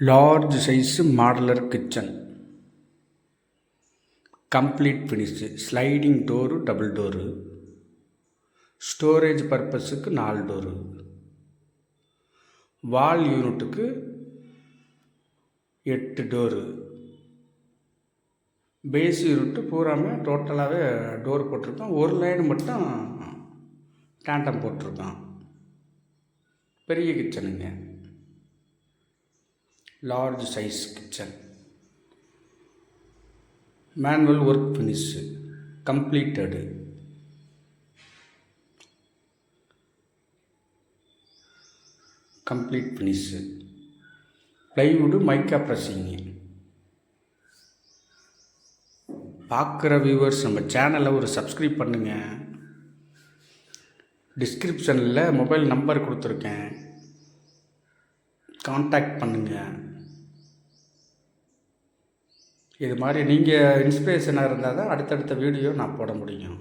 Large size modular kitchen complete finish sliding door double door storage பர்பஸுக்கு நாலு door வால் யூனிட்டுக்கு எட்டு door base unit பூராமே டோட்டலாகவே டோர் போட்டிருக்கோம் ஒரு லைன் மட்டும் டேண்டம் போட்டிருக்கோம் பெரிய கிச்சனுங்க large size kitchen manual work finish completed complete finish plywood mica pressing பார்க்குற வியூவர்ஸ் நம்ம சேனலை ஒரு சப்ஸ்கிரைப் பண்ணுங்கள் டிஸ்கிரிப்ஷனில் மொபைல் நம்பர் கொடுத்துருக்கேன். காண்டாக்ட் பண்ணுங்கள் இது மாதிரி நீங்கள் இன்ஸ்பிரேஷனாக இருந்தால் தான் அடுத்தடுத்த வீடியோ நான் போட முடியும்.